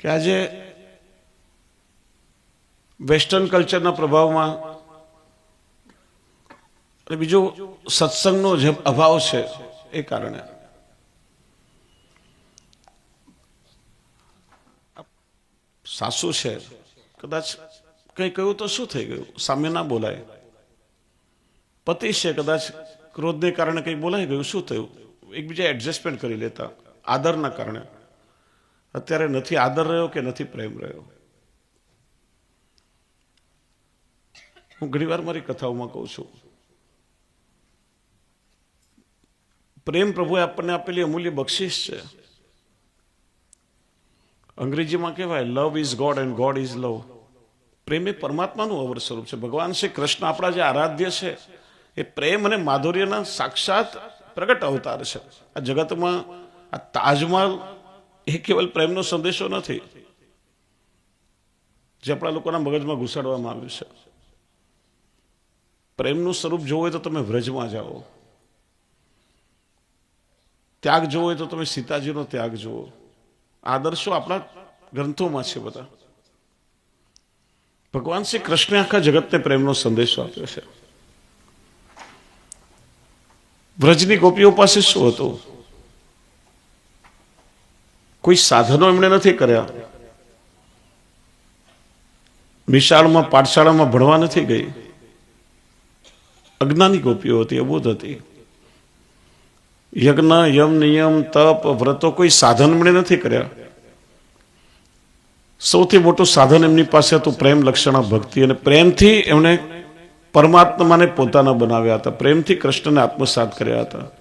કે આજે વેસ્ટર્ન કલ્ચરના પ્રભાવમાં અને બીજો સત્સંગનો જે અભાવ છે એ કારણે. સાસુ છે, કદાચ કંઈ કહ્યું તો શું થઈ ગયું? સામે ના બોલાય. પતિ છે, કદાચ ક્રોધને કારણે કંઈ બોલાઈ ગયું? શું થયું? એકબીજા એડજસ્ટમેન્ટ કરી લેતા, આદરના કારણે. અત્યારે નથી આદર રહ્યો કે નથી પ્રેમ રહ્યો? હું ઘણીવાર મારી કથાઓમાં કહું છું. પ્રેમ પ્રભુએ આપણને આપેલી અમૂલ્ય બક્ષિસ છે. અંગ્રેજીમાં કહેવાય love is God and God is love પ્રેમ એ પરમાત્માનું અવર સ્વરૂપ છે. ભગવાન શ્રી કૃષ્ણ આપણા જે આરાધ્ય છે, એ પ્રેમ અને માધુર્યના સાક્ષાત પ્રગટ અવતાર છે. આ જગતમાં, આ તાજમહલ એ કેવલ પ્રેમનો સંદેશો નથી જે આપણા લોકોના મગજમાં ઘુસાડવામાં આવ્યું છે. પ્રેમનું સ્વરૂપ જોવું હોય તો તમે વ્રજમાં જાઓ. ત્યાગ જોવો હોય તો તમે સીતાજીનો ત્યાગ જુઓ. આદર્શો આપણા ગ્રંથોમાં છે બધા. ભગવાન શ્રી કૃષ્ણે આખા જગતને પ્રેમનો સંદેશો આપ્યો છે. વ્રજની ગોપીઓ પાસે શું હતું? કોઈ સાધનો એમણે નથી કર્યા. નિશાળમાં પાઠશાળામાં ભણવા નથી ગઈ. અજ્ઞાની ગોપીઓ હતી, અબોધ હતી. યજ્ઞ, યમ, નિયમ, તપ, વ્રતો કોઈ સાધન એમણે નથી કર્યા. સૌથી મોટું સાધન એમની પાસે હતું પ્રેમ, લક્ષણા, ભક્તિ અને પ્રેમથી એમણે પરમાત્માને પોતાના બનાવ્યા હતા. પ્રેમથી કૃષ્ણને આત્મસાત કર્યા હતા.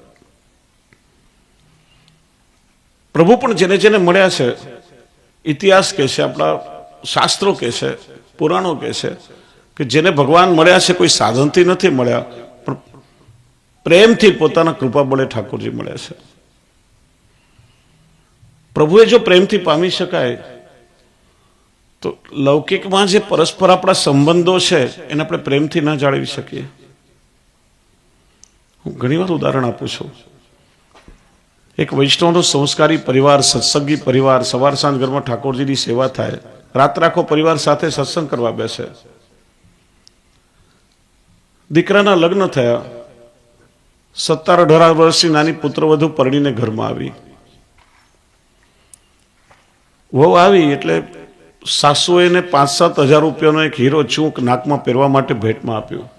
પ્રભુ પણ જેને જેને મળ્યા છે, ઇતિહાસ કહે છે, આપણા શાસ્ત્રો કે છે, પુરાણો કે છે, કે જેને ભગવાન મળ્યા છે, કોઈ સાધનથી નથી મળ્યા પણ પ્રેમથી પોતાના કૃપા બળે ઠાકોરજી મળ્યા છે. પ્રભુએ જો પ્રેમથી પામી શકાય, તો લૌકિકમાં જે પરસ્પર આપણા સંબંધો છે, એને આપણે પ્રેમથી ના જાળવી શકીએ. હું ઘણીવાર ઉદાહરણ આપું છું. એક વૈષ્ણવનો સંસ્કારી પરિવાર, સત્સંગી પરિવાર, સવાર સાંજ ઘરમાં ઠાકોરજીની સેવા થાય, રાત રાખો પરિવાર સાથે સત્સંગ કરવા બેસે. દીકરાના લગ્ન થયા. સત્તર અઢાર વર્ષની નાની પુત્રવધુ પરણીને ઘરમાં આવી. વહુ આવી એટલે સાસુએ એને પાંચ સાત હજાર રૂપિયાનો એક હીરો ચૂંક નાકમાં પહેરવા માટે ભેટમાં આપ્યો.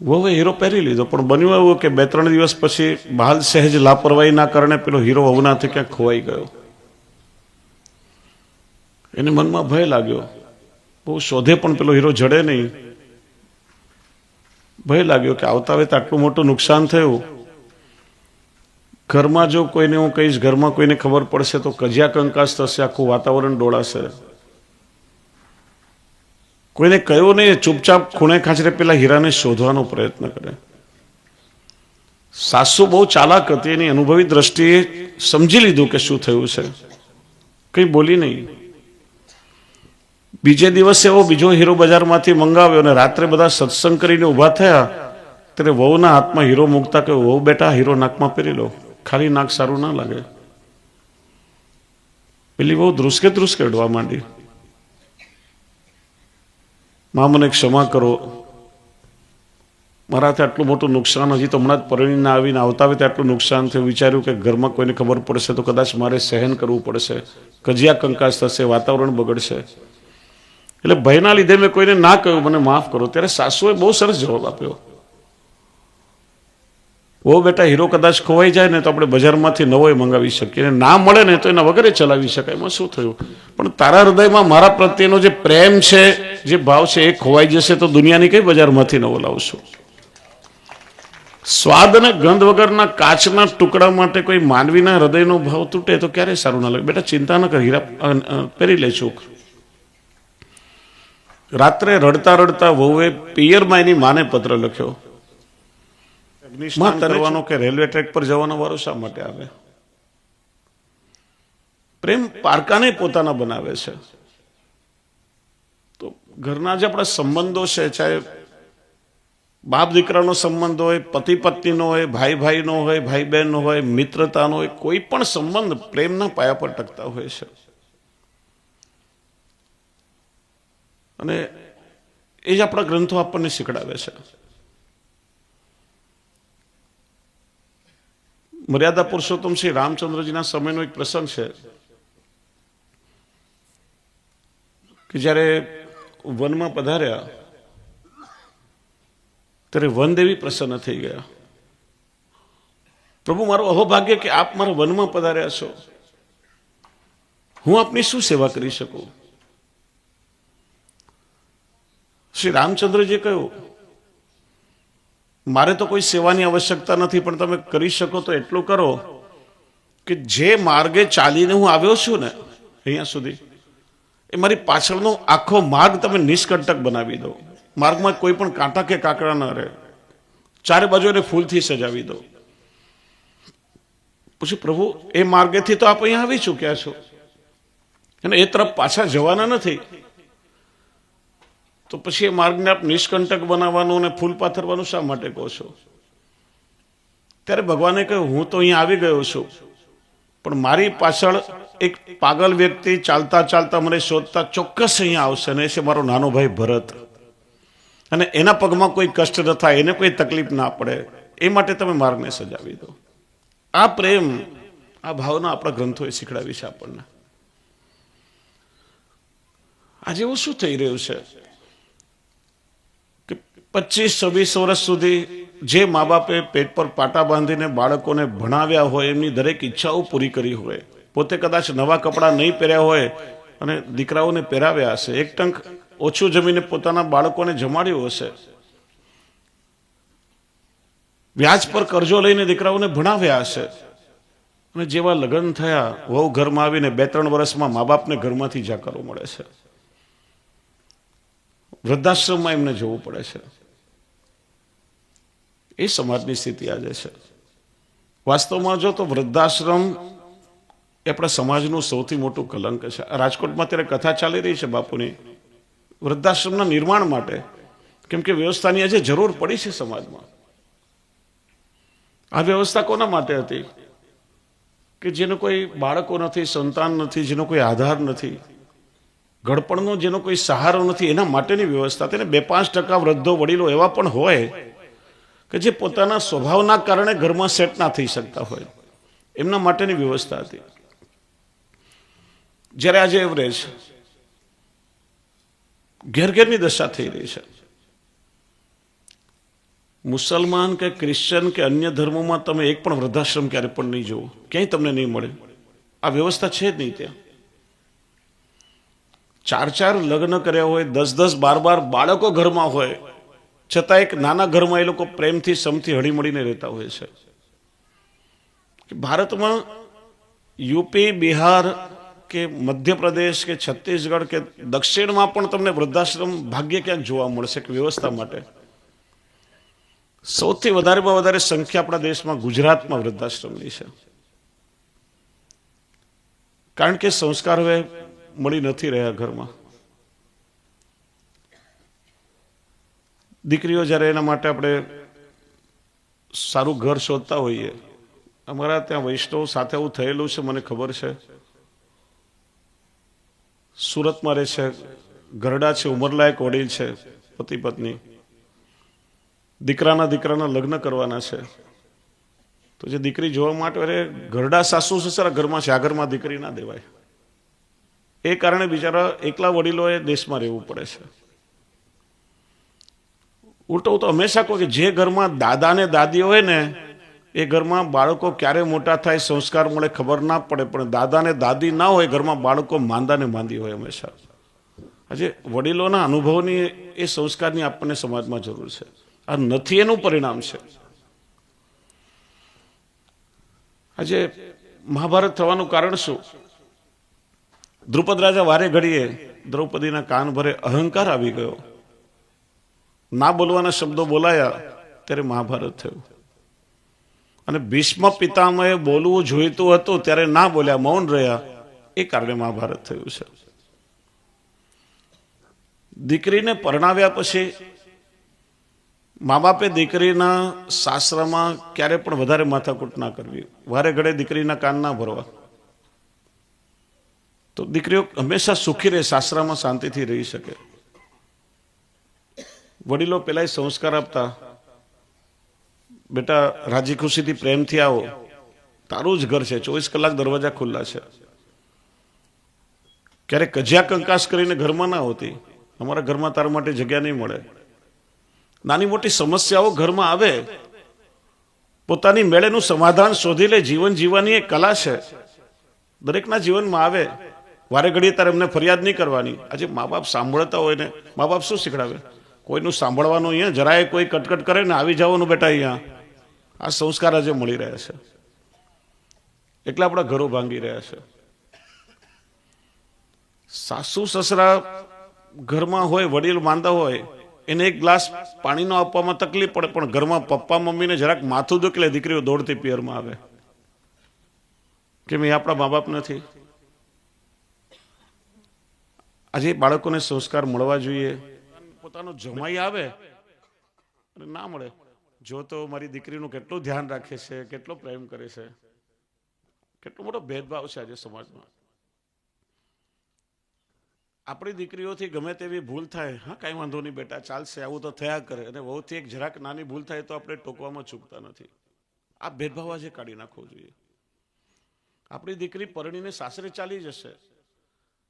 વહુએ હીરો પહેરી લીધો, પણ બન્યું એવું કે બે ત્રણ દિવસ પછી બહાલ સહેજ લાપરવાહીના કારણે પેલો હીરો અવનાથી ક્યાંક ખોવાઈ ગયો. એને મનમાં ભય લાગ્યો. બહુ શોધે પણ પેલો હીરો જડે નહીં. ભય લાગ્યો કે આવતા વેત આટલું મોટું નુકસાન થયું. ઘરમાં જો કોઈને હું કહીશ, ઘરમાં કોઈને ખબર પડશે તો કજિયા કંકાસ થશે, આખું વાતાવરણ ડોળાશે. કોઈને કહ્યું નહીં, ચૂપચાપ ખૂણે ખાંચરે પેલા હીરાને શોધવાનો પ્રયત્ન કરે. સાસુ બહુ ચાલાક હતી, એની અનુભવી દ્રષ્ટિએ સમજી લીધું કે શું થયું છે. કંઈ બોલી નહીં. બીજે દિવસે એવો બીજો હીરો બજારમાંથી મંગાવ્યો અને રાત્રે બધા સત્સંગ કરીને ઊભા થયા. ત્યારે વહુના હાથમાં હીરો મૂકતા કે વહુ બેટા, હીરો નાકમાં પહેરી લો. ખાલી નાક સારું ના લાગે. પેલી બહુ ધ્રુસકે ધ્રુસકે ઉડવા માંડી. મા મને ક્ષમા કરો. મારાથી આટલું મોટું નુકસાન હજી તો હમણાં જ પરણીને આવીને આવતા આવે આટલું નુકસાન થયું. વિચાર્યું કે ઘરમાં કોઈને ખબર પડશે તો કદાચ મારે સહન કરવું પડશે. કજિયા કંકાસ થશે, વાતાવરણ બગડશે. એટલે ભયના લીધે મેં કોઈને ના કહ્યું. મને માફ કરો. ત્યારે સાસુએ બહુ સરસ જવાબ આપ્યો. ઓ બેટા, હીરો કદાચ ખોવાઈ જાય ને તો આપણે બજારમાંથી નવો મંગાવી શકીએ. ના મળે ને તો એના વગેરે ચલાવી શકાય. એમાં શું થયું? પણ તારા હૃદયમાં મારા પ્રત્યેનો જે પ્રેમ છે, જે ભાવ છે, એ ખોવાઈ જશે તો દુનિયાની કઈ બજારમાંથી નવો લાવશું? સ્વાદ અને ગંધ વગરના કાચના ટુકડા માટે કોઈ માનવીના હૃદયનો ભાવ તૂટે તો ક્યારે સારું ના લાગે? બેટા, ચિંતા ન કર, હીરા પહેરી લે ચોખ રાત્રે રડતા રડતા વહુએ પિયરમાં એની માને પત્ર લખ્યો. માં કરવાનો કે રેલવે ટ્રેક પર જવાનો વારો શા માટે આવે? પ્રેમ પારકાને પોતાના બનાવે છે. તો ઘરના જે આપણા સંબંધો છે ચાહે બાપ દીકરાનો સંબંધ હોય પતિ પત્નીનો હોય ભાઈ ભાઈનો હોય ભાઈ બહેનનો હોય મિત્રતાનો હોય કોઈ પણ સંબંધ પ્રેમના પાયા પર ટકતા હોય છે. અને એ જ આપણા ગ્રંથો આપણને શીખડાવે છે. મર્યાદા પુરુષોત્તમ શ્રી રામચંદ્રજીના સમયનો એક પ્રસંગ છે કે જ્યારે વનમાં પધાર્યા, ત્યારે વનદેવી પ્રસન્ન થઈ ગયા. પ્રભુ, મારું અહોભાગ્ય કે આપ મારા વનમાં પધાર્યા છો. હું આપની શું સેવા કરી શકું? શ્રી રામચંદ્રજી કહ્યું મારે તો કોઈ સેવાની આવશ્યકતા નથી, પણ તમે કરી શકો તો એટલું કરો કે જે માર્ગે ચાલીને હું આવ્યો છું ને, અહીંયા સુધી, એ મારી પાછળનો આખો માર્ગ તમે નિષ્કંટક બનાવી દો. માર્ગમાં કોઈ પણ કાંટા કે કાંકડા ન રહે. ચારે બાજુ એને ફૂલથી સજાવી દો. પછી પ્રભુ, એ માર્ગેથી તો આપ અહીંયા આવી ચૂક્યા છો. અને એ તરફ પાછા જવાના નથી. તો પછી એ માર્ગને આપ નિષ્કંટક બનાવવાનું અને ફૂલ પાથરવાનું શા માટે કહો છો? ત્યારે ભગવાને કહ્યું, હું તો અહીંયા આવી ગયો છું, પણ મારી પાછળ એક પાગલ વ્યક્તિ ચાલતા ચાલતા મને શોધતા ચોક્કસ અહીંયા આવશે અને એ મારો નાનો ભાઈ ભરત. અને એના પગમાં કોઈ કષ્ટ ન થાય, એને કોઈ તકલીફ ના પડે. એ માટે તમે માર્ગને સજાવી દો. આ પ્રેમ, આ ભાવના આપણા ગ્રંથોએ શીખડાવી છે આપણને. આજે એવું શું થઈ રહ્યું છે? પચીસ, છવ્વીસ વર્ષ સુધી જે મા બાપે પેટ પર પાટા બાંધીને બાળકોને ભણાવ્યા હોય, એમની દરેક ઈચ્છાઓ પૂરી કરી હોય, પોતે કદાચ નવા કપડાં નહીં પહેર્યા હોય અને દીકરાઓને પહેરાવ્યા હશે, એક ટંક ઓછું જમીને પોતાના બાળકોને જમાડ્યું હશે. વ્યાજ પર કરજો લઈને દીકરાઓને ભણાવ્યા હશે. અને જેવા લગ્ન થયા, વહુ ઘરમાં આવીને બે ત્રણ વર્ષમાં મા બાપને ઘરમાંથી જાકારો મળે છે. વૃદ્ધાશ્રમમાં એમને જવું પડે છે. એ સમાજની સ્થિતિ આજે છે. વાસ્તવમાં જો તો વૃદ્ધાશ્રમ એ આપણા સમાજનું સૌથી મોટું કલંક છે. રાજકોટમાં અત્યારે કથા ચાલી રહી છે બાપુની. વૃદ્ધાશ્રમના નિર્માણ માટે કેમ કે વ્યવસ્થાની આજે જરૂર પડી છે સમાજમાં. આ વ્યવસ્થા કોના માટે હતી? કે જેનો કોઈ બાળકો નથી, સંતાન નથી, જેનો કોઈ આધાર નથી ઘડપણનો જેનો કોઈ સહારો નથી, એના માટેની વ્યવસ્થા. તેને બે પાંચ ટકા વૃદ્ધો વડીલો એવા પણ હોય કે જે પોતાના સ્વભાવના કારણે ઘરમાં સેટ ના થઈ શકતા હોય. એમના માટેની વ્યવસ્થા હતી. જ્યારે આજે એવરેજ ઘેર ઘેરની દશા થઈ રહી છે. મુસલમાન કે ક્રિશ્ચન કે અન્ય ધર્મોમાં તમે એક પણ વૃદ્ધાશ્રમ ક્યારે પણ નહીં જુઓ. ક્યાંય તમને નહીં મળે. આ વ્યવસ્થા છે જ નહીં ત્યાં. ચાર ચાર લગ્ન કર્યા હોય, દસ દસ બાર બાર બાળકો ઘરમાં હોય છતાં એક નાના ઘરમાં એ લોકો પ્રેમથી, સમથી હળીમળીને રહેતા હોય છે. ભારતમાં યુપી, બિહાર કે મધ્યપ્રદેશ કે છત્તીસગઢ કે દક્ષિણમાં પણ તમને વૃદ્ધાશ્રમ ભાગ્ય ક્યાંક જોવા મળશે કે વ્યવસ્થા માટે? સૌથી વધારેમાં વધારે સંખ્યા આપણા દેશમાં ગુજરાતમાં વૃદ્ધાશ્રમની છે. કારણ કે સંસ્કાર હવે મળી નથી રહ્યા ઘરમાં. દીકરીઓ જ્યારે એના માટે આપણે સારું ઘર શોધતા હોઈએ, અમારા ત્યાં વૈષ્ણવ સાથે એવું થયેલું છે, મને ખબર છે. સુરતમાં રહે છે, ગરડા છે, ઉંમરલાયક વડીલ છે, પતિ પત્ની. દીકરાના દીકરાના લગ્ન કરવાના છે. તો જે દીકરી જોવા માટે અરે ઘરડા સાસુ સસરા ઘરમાં છે, આ ઘરમાં દીકરી ના દેવાય. એ કારણે બિચારા એકલા વડીલોએ દેશમાં રહેવું પડે છે. ઉલટો તો હંમેશા કહું કે જે ઘરમાં દાદા ને દાદી હોય ને, એ ઘરમાં બાળકો ક્યારે મોટા થાય સંસ્કાર મળે ખબર ના પડે, પણ દાદા ને દાદી ના હોય, ઘરમાં બાળકો માંદા ને માંદી હોય હંમેશા. આજે વડીલોના અનુભવની એ સંસ્કારની આપણને સમાજમાં જરૂર છે. આ નથી એનું પરિણામ છે. આજે મહાભારત થવાનું કારણ શું? દ્રુપદ રાજા વારે ઘડીએ દ્રૌપદીના કાન ભરે અહંકાર આવી ગયો. ના બોલવાના શબ્દો બોલાયા, ત્યારે મહાભારત થયું. અને ભીષ્મ પિતામહે બોલવું જોઈતું હતું, ત્યારે ના બોલ્યા, મૌન રહ્યા. એ કારણે મહાભારત થયું છે. દીકરીને પરણાવ્યા પછી મા બાપે દીકરીના સાસરામાં ક્યારે પણ વધારે માથાકૂટ ના કરવી. વારે ઘડે દીકરીના કાન ના ભરવા. તો દીકરીઓ હંમેશા સુખી રહે, સાસરામાં શાંતિથી રહી શકે. વડીલો પેલા સંસ્કાર આપતા. બેટા, રાજી ખુશીથી પ્રેમથી આવો. તારું જ ઘર છે, ચોવીસ કલાક દરવાજા ખુલ્લા છે. ક્યારેક કજિયા કંકાસ કરીને ઘરમાં ના હોતી. અમારા ઘરમાં તારા માટે જગ્યા નહીં મળે. નાની મોટી સમસ્યાઓ ઘરમાં આવે. પોતાની મેળેનું સમાધાન શોધી લે. જીવન જીવવાની એક કલા છે. દરેકના જીવનમાં આવે. વારે ઘડીએ તારે એમને ફરિયાદ નહીં કરવાની. આજે મા બાપ સાંભળતા હોય ને મા બાપ શું શીખડાવે? કોઈનું સાંભળવાનું અહીંયા? જરાય કોઈ કટકટ કરે ને આવી જવાનું બેટા અહીંયા. આ સંસ્કાર આજે મળી રહ્યા છે. એટલે આપણા ઘરો ભાંગી રહ્યા છે. સાસુ, સસરા ઘરમાં હોય, વડીલ માંદા હોય, એને એક ગ્લાસ પાણીનો આપવામાં તકલીફ પડે, પણ ઘરમાં પપ્પા, મમ્મીને જરાક માથું દુખલે દીકરીઓ દોડતી પિયરમાં આવે. કેમ એ આપણા મા બાપ નથી? આજે બાળકોને સંસ્કાર મળવા જોઈએ. પોતાનો જમાઈ આવે, અને ના મળે. જો તો મારી દીકરીનું કેટલું ધ્યાન રાખે છે, કેટલો પ્રેમ કરે છે, કેટલો મોટો ભેદભાવ છે આજે સમાજમાં. આપણી દીકરીઓથી ગમે તેવી ભૂલ થાય, હા, કાંઈ વાંધો નહીં બેટા, ચાલશે, આવું તો થયા કરે, અને વહુથી એક જરાક નાની ભૂલ થાય તો આપણે ટોકવામાં ચૂકતા નથી. આ ભેદભાવ આજે કાઢી નાખવો જોઈએ. આપણી દીકરી પરણીને સાસરે ચાલી જશે.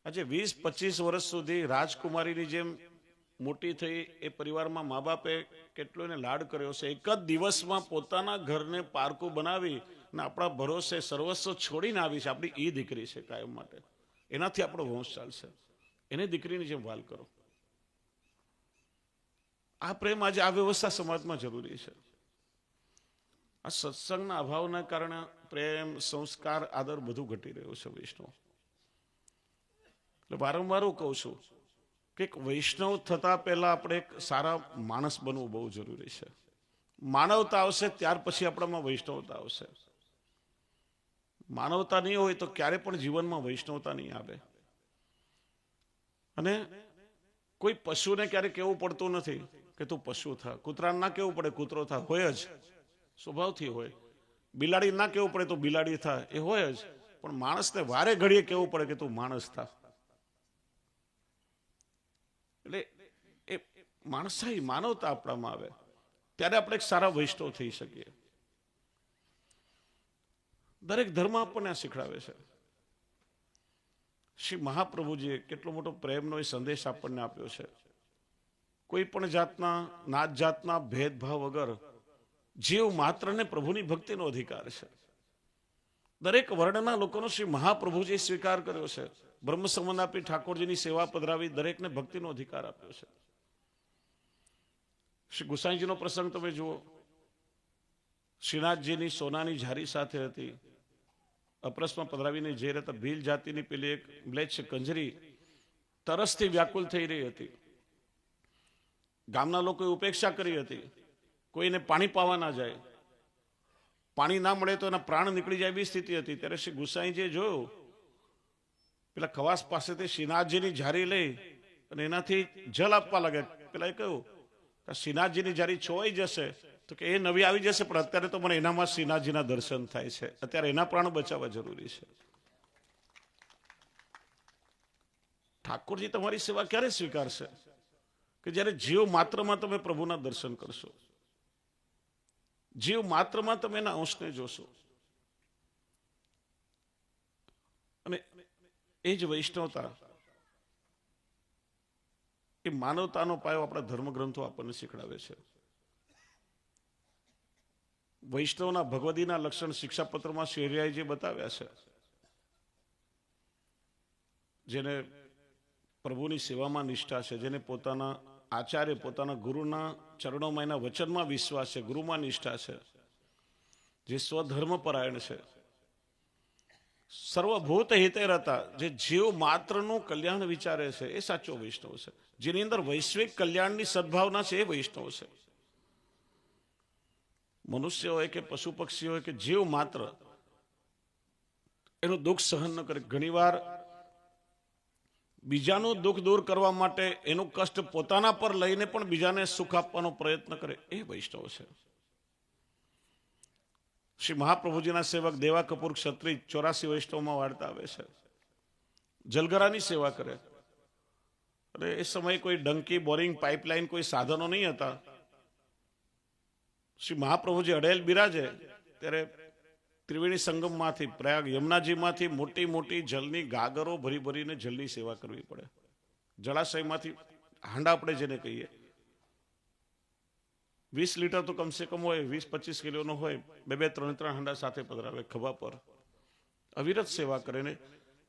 આજે વીસ પચીસ વર્ષ સુધી રાજકુમારીની જેમ મોટી થઈ એ પરિવારમાં મા બાપે કેટલો એને લાડ કર્યો છે. એક જ દિવસમાં પોતાના ઘરને પારકું બનાવી અને આપણા ભરોસે સર્વસ્વ છોડીને આવી છે. આપણી એ દીકરી છે કાયમ માટે. એનાથી આપણો વંશ ચાલશે. એને દીકરીની જેમ વાલ કરો. આ પ્રેમ આજે આ વ્યવસ્થા સમાજમાં જરૂરી છે. આ સત્સંગના અભાવના કારણે પ્રેમ, સંસ્કાર, આદર બધું ઘટી રહ્યું છે વૈષ્ણવ. એટલે વારંવાર હું કહું છું કે વૈષ્ણવ થતા પહેલા આપણે એક સારા માણસ બનવું બહુ જરૂરી છે. માનવતા આવશે ત્યાર પછી આપણામાં વૈષ્ણવતા આવશે. માનવતા નહીં હોય તો ક્યારે પણ જીવનમાં વૈષ્ણવતા નહીં આવે. અને કોઈ પશુને ક્યારે કેવું પડતું નથી કે તું પશુ થા. કૂતરાને ના કેવું પડે, કૂતરો થા. હોય જ. સ્વભાવથી હોય. બિલાડી ના કેવું પડે, તો બિલાડી થા. એ હોય જ. પણ માણસને વારે ઘડીએ કેવું પડે કે તું માણસ થા. એટલે એ માણસાઈ માનવતા આપણામાં આવે. ત્યારે આપણે એક સારા વૈષ્ણવ થઈ શકીએ. દરેક ધર્મ આપણને આ શીખડાવે છે. શ્રી મહાપ્રભુજીએ કેટલો મોટો પ્રેમનો એ સંદેશ આપણને આપ્યો છે. કોઈ પણ જાતના, નાત જાતના ભેદભાવ વગર જીવ માત્રને પ્રભુની ભક્તિનો અધિકાર છે. દરેક વર્ણના લોકોનો શ્રી મહાપ્રભુજીએ સ્વીકાર કર્યો છે, બ્રહ્મ સંબંધ ઠાકોરજીની સેવા પધરાવી દરેકને ભક્તિનો અધિકાર આપ્યો છે. શ્રી ગુસાઈજીનો પ્રસંગ તમે જુઓ. શ્રીનાથજીની સોનાની ઝારી સાથે હતી. અપ્રસમાં પધરાવીને જે રહેતા ભીલ જાતિની પેલી એક બ્લેચ કંજરી તરસથી વ્યાકુલ થઈ રહી હતી. ગામના લોકોએ ઉપેક્ષા કરી હતી, કોઈને પાણી પાવા ના જાય. પાણી ના મળે તો એના પ્રાણ નીકળી જાય એવી સ્થિતિ હતી. ત્યારે શ્રી ગુસાઈજીએ જોયું, પેલા ખવાસ પાસેથી શ્રીનાથજીની ઝારી લઈ અને એનાથી જલ આપવા લાગે પેલા એ કહ્યું કે શ્રીનાથજીની ઝારી છોવાઈ જશે તો કે એ નવી આવી જશે, પણ અત્યારે તો મને એનામાં શ્રીનાથજીના દર્શન થાય છે. અત્યારે એના પ્રાણ બચાવવા જરૂરી છે. ઠાકોરજી તમારી સેવા ક્યારે સ્વીકારશે? કે જ્યારે જીવ માત્રમાં તમે પ્રભુના દર્શન કરશો? જીવ માત્રમાં તમે એના અંશને જોશો. અને એ જ વૈષ્ણવતા એ માનવતાનો પાયો આપણા ધર્મગ્રંથો આપણને શીખડાવે છે. વૈષ્ણવના ભગવદીના લક્ષણ શિક્ષાપત્રમાં શેરિયાએ બતાવ્યા છે, જેને પ્રભુની સેવામાં નિષ્ઠા છે, જેને પોતાના આચાર્ય પોતાના ગુરુના ચરણોમાં એના વચનમાં વિશ્વાસ છે, ગુરુમાં નિષ્ઠા છે, જે સ્વધર્મ પરાયણ છે. સર્વભૂત હિતે રહેતા જે જીવ માત્રનું કલ્યાણ વિચારે છે, એ સાચો વૈષ્ણવ છે. જેની અંદર વૈશ્વિક કલ્યાણની સદભાવના છે, એ વૈષ્ણવ છે. મનુષ્ય હોય કે પશુ પક્ષી હોય કે જીવ માત્ર, એનું દુઃખ સહન ન કરે. ઘણીવાર બીજાનું દુઃખ દૂર કરવા માટે એનું કષ્ટ પોતાના પર લઈને પણ બીજાને સુખ આપવાનો પ્રયત્ન કરે એ વૈષ્ણવ છે. શ્રી મહાપ્રભુજીના સેવક દેવા કપૂર ક્ષત્રિય ચોરાસી વૈષ્ણવમાં વાર્તા આવે છે. જલગરાની સેવા કરે. અને એ સમયે કોઈ ડંકી, બોરિંગ, પાઇપલાઇન કોઈ સાધનો નહીં હતા. શ્રી મહાપ્રભુજી અડેલ બિરાજે ત્યારે ત્રિવેણી સંગમમાંથી પ્રયાગ યમુનાજીમાંથી મોટી મોટી જલની ગાગરો ભરી ભરીને જલની સેવા કરવી પડે. જળાશયમાંથી હાંડા આપણે જેને કહીએ. વીસ લીટર તો કમસે કમ હોય, વીસ પચીસ કિલોનો હોય, બે બે ત્રણ ત્રણ હાંડા સાથે પધરાવે ખભા પર. અવિરત સેવા કરે ને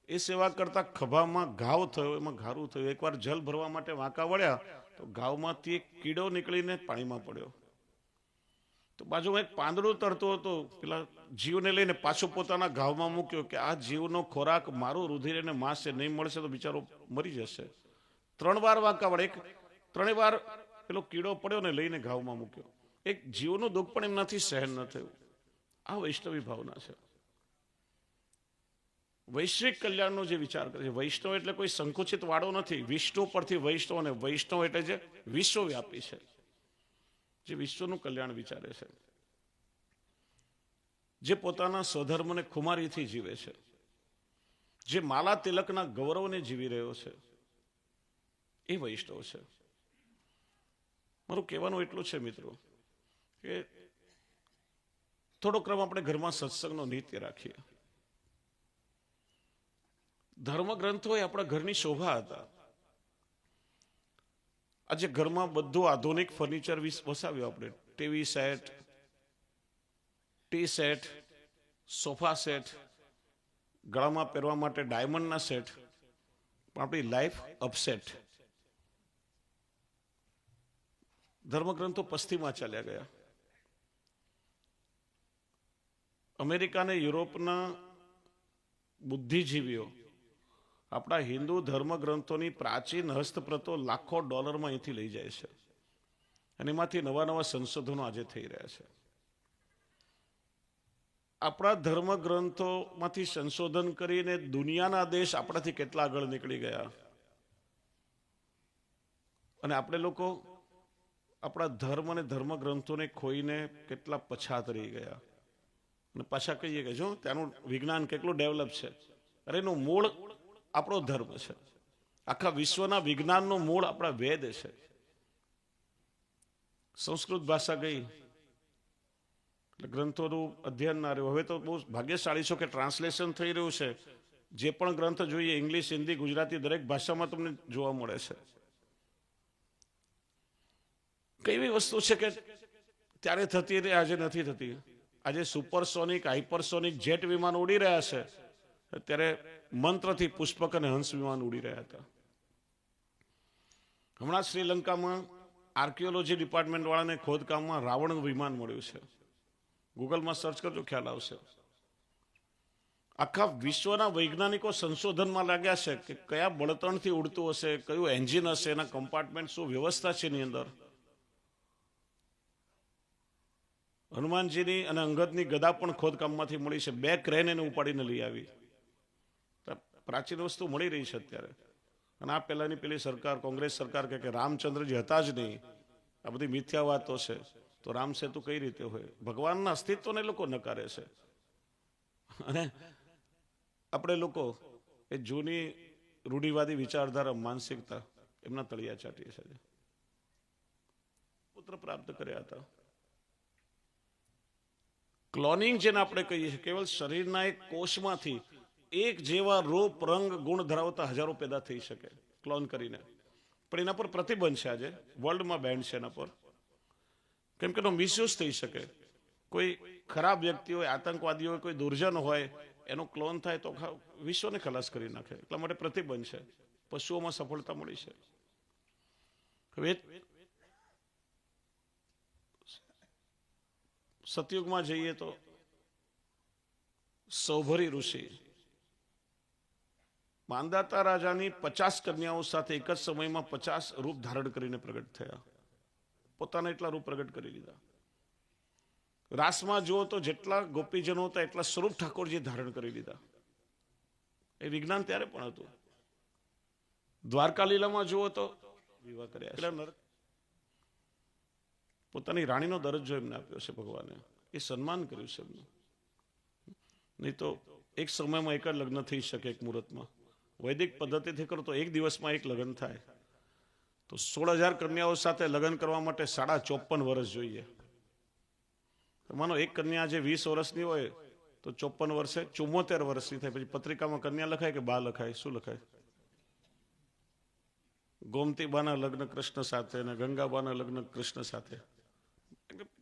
એ સેવા કરતા ખભામાં ઘાવ થયો, એમાં ઘારું થયું. એકવાર જલ ભરવા માટે વાંકા વળ્યા, તો ઘાવમાંથી એક કીડો નીકળીને પાણીમાં પડ્યો. તો બાજુમાં એક પાંદડું તરતો હતો. પેલા જીવને લઈને પાછો પોતાના ઘાવમાં મૂક્યો કે આ જીવનો ખોરાક મારું રુધિર એને માસે, નહીં મળશે તો બિચારો મરી જશે. ત્રણ વાર વાંકા એક ત્રણેય વાર પેલો કીડો પડ્યો ને લઈને ઘાવમાં મૂક્યો. એક જીવનું દુઃખ પણ એમનાથી સહન ન થયું. આ વૈષ્ણવી ભાવના છે. વૈશ્વિક કલ્યાણનો જે વિચાર કરે છે, વૈષ્ણવ એટલે કોઈ સંકુચિત વાળો નથી. વિષ્ણુ પરથી વૈષ્ણવ અને વૈષ્ણવ એટલે જે વિશ્વવ્યાપી છે. જે વિશ્વનું કલ્યાણ વિચારે છે. જે પોતાના સ્વધર્મને ખુમારીથી જીવે છે. જે માલા તિલકના ગૌરવને જીવી રહ્યો છે. એ વૈષ્ણવ છે. મારું કહેવાનું એટલું છે મિત્રો કે થોડો ક્રમ આપણે ઘરમાં સત્સંગનો નિત્ય રાખીએ. ધર્મગ્રંથો એ આપણા ઘરની શોભા હતા. આજે ઘરમાં બધું આધુનિક ફર્નિચર વસાવ્યું આપણે. TV set tea set sofa set ગળામાં પહેરવા માટે ડાયમંડના સેટ પણ આપણી લાઈફ અપસેટ ધર્મગ્રંથો પશ્ચિમમાં ચાલ્યા ગયા. અમેરિકા અને યુરોપના બુદ્ધિજીવીઓ આપણા હિન્દુ ધર્મગ્રંથોની પ્રાચીન હસ્તપ્રતો લાખો ડોલરમાં અહીંથી લઈ જાય છે. અને એમાંથી નવા નવા સંશોધનો આજે થઈ રહ્યા છે. આપણા ધર્મગ્રંથોમાંથી સંશોધન કરીને દુનિયાના દેશ આપણાથી કેટલા આગળ નીકળી ગયા? અને આપણે લોકો આપણા ધર્મ અને ધર્મગ્રંથોને ખોઈને કેટલા પછાત રહી ગયા? અને પાછા કહીએ કે જો, ત્યાંનું વિજ્ઞાન કેટલું ડેવલપ છે? અરે, એનું મૂળ આપણો ધર્મ છે. આખા વિશ્વના વિજ્ઞાનનું મૂળ આપણા વેદ છે. સંસ્કૃત ભાષા ગઈ ગ્રંથોનું અધ્યયન ના રહ્યું. હવે તો બહુ ભાગ્યશાળી છો કે ટ્રાન્સલેશન થઈ રહ્યું છે. જે પણ ગ્રંથ જોઈએ ઇંગ્લિશ હિન્દી ગુજરાતી, દરેક ભાષામાં તમને જોવા મળે છે. કઈ એવી વસ્તુ છે કે ત્યારે થતી હતી આજે નથી થતી? આજે સુપરસોનિક હાઇપરસોનિક જેટ વિમાન ઉડી રહ્યા છે. ત્યારે મંત્રથી પુષ્પક અને હંસ વિમાન ઉડી રહ્યા હતા. હમણાં શ્રીલંકામાં આર્કિયોલોજી ડિપાર્ટમેન્ટ વાળાને ખોદકામમાં રાવણ વિમાન મળ્યું છે. ગૂગલમાં સર્ચ કરજો, ખ્યાલ આવશે. આખા વિશ્વના વૈજ્ઞાનિકો સંશોધનમાં લાગ્યા છે કે કયા બળતણથી ઉડતું હશે, કયું એન્જિન હશે, એના કમ્પાર્ટમેન્ટ શું વ્યવસ્થા છે એની અંદર? હનુમાનજીની અને અંગદની ગદા પણ ખોદકામમાંથી મળી છે. બે ક્રેન એને ઉપાડીને લઈ આવી. પ્રાચીન વસ્તુ મળી રહી છે અત્યારે. અને આ પહેલાંની પેલી સરકાર, કોંગ્રેસ સરકાર કે રામચંદ્રજી હતા જ નહીં, આ બધી મિથ્યા વાતો છે. તો રામ સેતુ કઈ રીતે હોય? ભગવાનના અસ્તિત્વને લોકો નકારે છે. અને આપણે લોકો એ જૂની રૂઢિવાદી વિચારધારા, માનસિકતા એમના તળિયા ચાટીએ છે. પુત્ર પ્રાપ્ત કર્યા હતા. ક્લોનિંગ જેને આપણે કહીએ છીએ, કેવલ શરીરના એક કોષમાંથી એક જેવા રૂપ, રંગ, ગુણ ધરાવતા હજારો પેદા થઈ શકે. ક્લોન કરીને. પણ એના પર પ્રતિબંધ છે આજે. વર્લ્ડમાં બેન્ડ છે એના પર. કેમ કે એનો મિસયુઝ થઈ શકે. કોઈ ખરાબ વ્યક્તિ હોય, આતંકવાદી હોય, કોઈ દુર્જન હોય, એનો ક્લોન થાય તો વિશ્વને ખલાસ કરી નાખે. એટલા માટે પ્રતિબંધ છે. પશુઓમાં સફળતા મળી છે. સતયુગમાં જઈએ તો સૌભરી ઋષિ માંદાતા રાજાની પચાસ કન્યાઓ સાથે એક જ સમયમાં પચાસ રૂપ ધારણ કરીને પ્રગટ થયા. પોતાના એટલા રૂપ પ્રગટ કરી લીધા. રાસમાં જુઓ તો જેટલા ગોપીજનો હતા એટલા સ્વરૂપ ઠાકોરજી ધારણ કરી લીધા. એ વિજ્ઞાન ત્યારે પણ હતું. દ્વારકા લીલામાં જુઓ તો વિવાહ કર્યા. નર- પોતાની રાણીનો દરજ્જો એમને આપ્યો છે ભગવાને. એ સન્માન કર્યું છે એમનું. નહીં તો એક સમયમાં એક જ લગ્ન થઈ શકે એક મુહૂર્તમાં. વૈદિક પદ્ધતિથી કરો તો એક દિવસમાં એક લગ્ન થાય. તો સોળ હજાર કન્યાઓ સાથે લગ્ન કરવા માટે સાડા ચોપન વર્ષ જોઈએ. માનો એક કન્યા જે વીસ વર્ષની હોય, તો ચોપન વર્ષે ચુમ્મોતેર વર્ષની થાય. પછી પત્રિકામાં કન્યા લખાય કે બા લખાય? શું લખાય? ગોમતીબાના લગ્ન કૃષ્ણ સાથે અને ગંગાબાના લગ્ન કૃષ્ણ સાથે.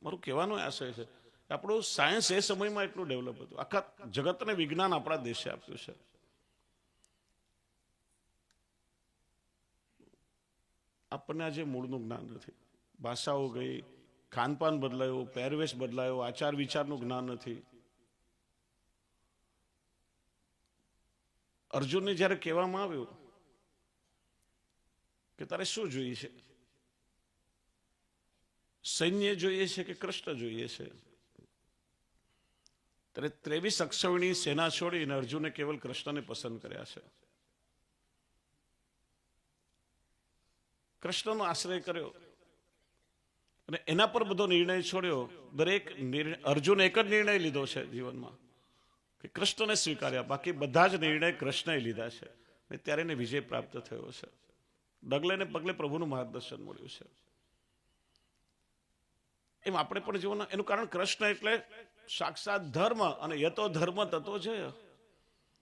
મારું કહેવાનો આશય છે. આપણું સાયન્સ એ સમયમાં એટલું ડેવલપ હતું. આખા જગતને વિજ્ઞાન આપણા દેશે આપ્યું છે. આપણને આજે મૂળનું જ્ઞાન નથી. ભાષાઓ ગઈ, ખાનપાન બદલાયો, પહેરવેશ બદલાયો, આચાર વિચારનું જ્ઞાન નથી. અર્જુનને જ્યારે કહેવામાં આવ્યું કે તારે શું જોઈએ છે? સૈન્ય જોઈએ છે કે કૃષ્ણ જોઈએ છે? ત્યારે ત્રેવીસ અક્ષવણી સેના છોડીને અર્જુને કેવલ કૃષ્ણને પસંદ કર્યા છે. કૃષ્ણનો આશ્રય કર્યો. અને એના પર બધો નિર્ણય છોડ્યો. દરેક અર્જુન એક જ નિર્ણય લીધો છે જીવનમાં, કે કૃષ્ણને સ્વીકાર્યા. બાકી બધા જ નિર્ણય કૃષ્ણએ લીધા છે. અને ત્યારે એને વિજય પ્રાપ્ત થયો છે. ડગલે ને પગલે પ્રભુનું માર્ગદર્શન મળ્યું છે. એમ આપણે પણ જીવન એનું કારણ કૃષ્ણ એટલે સાક્ષાત ધર્મ અને યતો ધર્મ તતો જય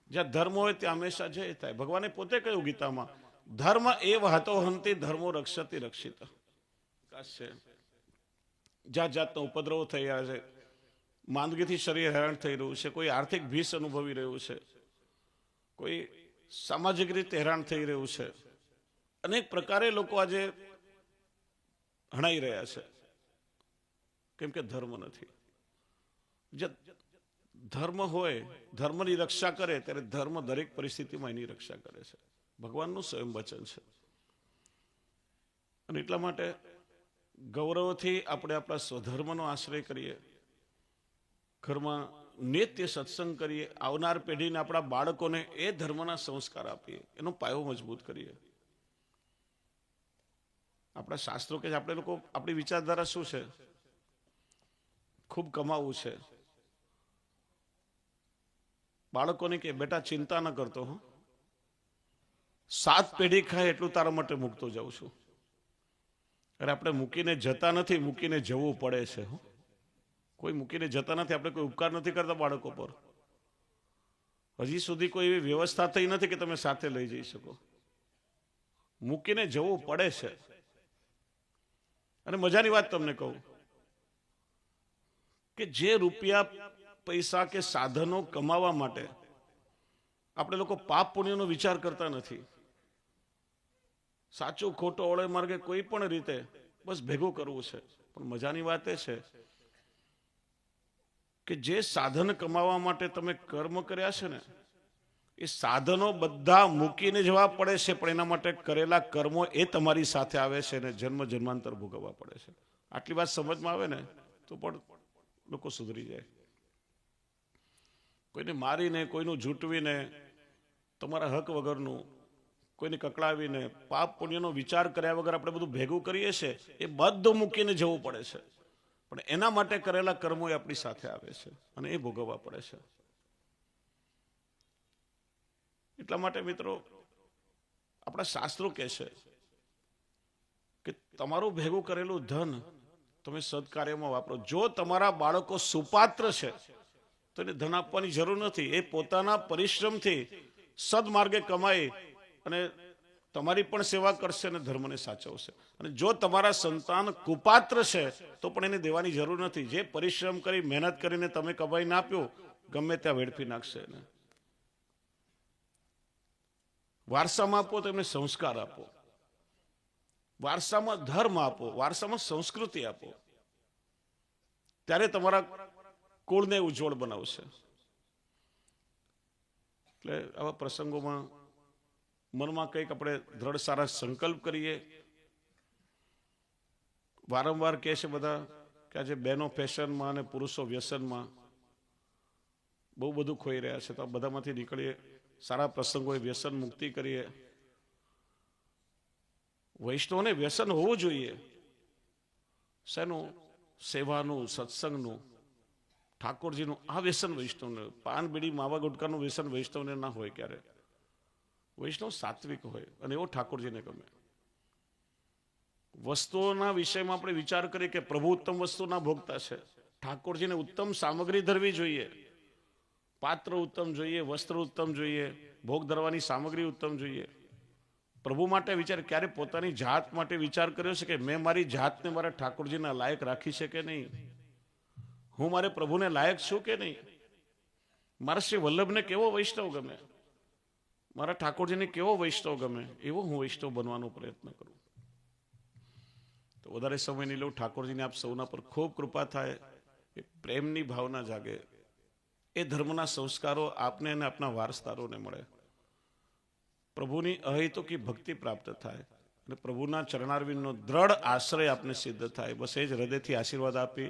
જ્યાં ધર્મ હોય ત્યાં હંમેશા જય થાય. ભગવાને પોતે કહ્યું ગીતામાં ધર્મ એ વાતો હંતી ધર્મો રક્ષતી રક્ષિત. છે. જાત જાતનો ઉપદ્રવ થઈ રહ્યા છે. માંદગીથી શરીર હેરાન થઈ રહ્યું છે. કોઈ આર્થિક ભીસ અનુભવી રહ્યું છે. કોઈ સામાજિક રીતે હેરાન થઈ રહ્યું છે. અનેક પ્રકારે લોકો આજે હણાઈ રહ્યા છે. કેમ કે ધર્મ નથી. ધર્મ હોય, ધર્મની રક્ષા કરે, ત્યારે ધર્મ દરેક પરિસ્થિતિમાં એની રક્ષા કરે છે. ભગવાનનું સ્વયં વચન છે. અને એટલા માટે ગૌરવથી આપણે આપણા સ્વધર્મનો આશ્રય કરીએ, ઘરમાં નિત્ય સત્સંગ કરીએ, આવનાર પેઢીને આપણા બાળકોને એ ધર્મના સંસ્કાર આપીએ, એનો પાયો મજબૂત કરીએ. આપણા શાસ્ત્રો કે આપણે લોકો આપણી વિચારધારા શું છે? ખૂબ કમાવું છે. બાળકોને કે, બેટા, ચિંતા ન કરતો, હું. સાત પેઢી ખાય એટલું તારા માટે મૂકતો જાઉં છું. અરે આપણે મૂકીને જતા નથી મૂકીને જવું પડે છે. કોઈ મૂકીને જતા નથી આપણે કોઈ ઉપકાર નથી કરતા બાળકો પર. હજી સુધી કોઈ એવી વ્યવસ્થા થઈ નથી કે તમે સાથે લઈ જઈ શકો. મૂકીને જવું પડે છે. અને મજાની વાત તમને કહું. કે જે રૂપિયા પૈસા કે સાધનો કમાવા માટે આપણે લોકો પાપ પુણ્યનો વિચાર કરતા નથી. સાચું ખોટો ઓળે માર્ગે કોઈ પણ રીતે બસ ભેગું કરવું છે. પણ મજાની વાત એ છે કે જે સાધન કમાવા માટે તમે કર્મ કર્યા છે ને, એ સાધનો બધા મૂકીને જવા પડે છે, પણ એના માટે કરેલા કર્મો એ તમારી સાથે આવે છે ને જન્મ જન્માંતર ભોગવવા પડે છે. આટલી વાત સમજમાં આવે ને, તો પણ લોકો સુધરી જાય. કોઈને મારીને, કોઈનું જૂટવીને, તમારા હક વગરનું કોઈને કકડાવીને પાપ પુણ્યનો વિચાર કર્યા વગર આપણે બધું ભેગું કરીએ છીએ, એ બધું મૂકીને જવું પડે છે. પણ એના માટે કરેલા કર્મો એ આપણી સાથે આવે છે અને એ ભોગવવા પડે છે. એટલા માટે મિત્રો, આપણા શાસ્ત્રો કહે છે કે તમારું ભેગું કરેલું ધન તમે સદકાર્યમાં વાપરો. જો તમારા બાળકો સુપાત્ર છે, તો એને ધન આપવાની જરૂર નથી. એ પોતાના પરિશ્રમથી સદમાર્ગે કમાઈ અને તમારી પણ સેવા કરશે અને ધર્મને સાચવશે. અને જો તમારા સંતાન કુપાત્ર છે, તો પણ એને દેવાની જરૂર નથી. જે પરિશ્રમ કરી, મહેનત કરીને તમે કમાઈને આપ્યો, ગમે ત્યાં વેડફી નાખશે એને. વારસામાં આપો, તો એમને સંસ્કાર આપો. વારસામાં ધર્મ આપો, વારસામાં સંસ્કૃતિ આપો. ત્યારે તમારા કુળને ઉજ્જવળ બનાવશે. એટલે આવા પ્રસંગોમાં મનમાં કંઈક આપણે દ્રઢ સારા સંકલ્પ કરીએ. વારંવાર કહે છે બધા કે આજે બહેનો ફેશનમાં અને પુરુષો વ્યસનમાં બહુ બધું ખોઈ રહ્યા છે. તો બધામાંથી નીકળીએ, સારા પ્રસંગોએ વ્યસન મુક્તિ કરીએ. વૈષ્ણવને વ્યસન હોવું જોઈએ. શેનું? સેવાનું, સત્સંગનું. ઠાકોરજીનું આ વ્યસન વૈષ્ણવને પાન બીડી માવા ગુટકાનું વ્યસન વૈષ્ણવને ના હોય ક્યારે. વૈષ્ણવ સાત્વિક હોય અને એવો ઠાકોરજીને ગમે. વસ્તુઓના વિષયમાં આપણે વિચાર કરીએ કે પ્રભુ ઉત્તમ વસ્તુના ભોગતા છે. ઠાકોરજીને ઉત્તમ સામગ્રી ધરવી જોઈએ. પાત્ર ઉત્તમ જોઈએ, વસ્ત્ર ઉત્તમ જોઈએ, ભોગ ધરવાની સામગ્રી ઉત્તમ જોઈએ. પ્રભુ માટે વિચાર ક્યારે પોતાની જાત માટે વિચાર કર્યો છે કે મેં મારી જાતને મારા ઠાકોરજીના લાયક રાખી છે કે નહીં? હું મારે પ્રભુને લાયક છું કે નહીં? મારા શ્રી વલ્લભને કેવો વૈષ્ણવ ગમે? મારા ઠાકોરજીને કેવો વૈષ્ણવ ગમે, એવો હું વૈષ્ણવ બનવાનો પ્રયત્ન કરું. તો વધારે સમય નહીં લઉં ઠાકોરજીને આપ સૌના પર ખૂબ કૃપા થાય, એ પ્રેમની ભાવના જાગે. એ ધર્મના સંસ્કારો આપને અને આપના વારસદારોને મળે. પ્રભુની અહેતુકી ભક્તિ પ્રાપ્ત થાય અને પ્રભુના ચરણારવિંદનો દ્રઢ આશ્રય આપને સિદ્ધ થાય. બસ એ જ હૃદયથી આશીર્વાદ આપી